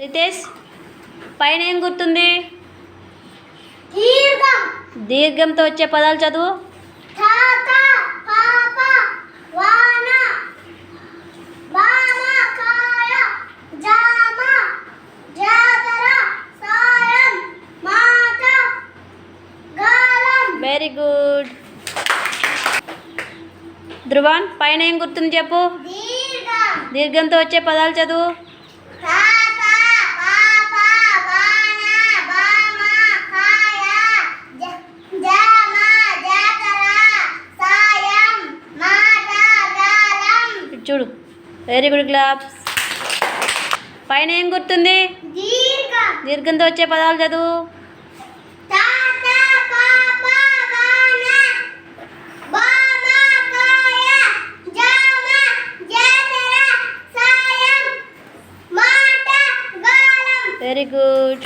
రితేష్ పైన ఏం గుర్తుంది? దీర్ఘం. దీర్ఘంతో వచ్చే పదాలు చదువు. వెరీ గుడ్ ధ్రువాన్ పైన ఏం గుర్తుంది చెప్పు. దీర్ఘం. దీర్ఘంతో వచ్చే పదాలు చదువు. చూడు. వెరీ గుడ్ క్లాప్స్ పైన ఏం గుర్తుంది? దీర్ఘం. దీర్ఘంతో వచ్చే పదాలు చదువు. Very good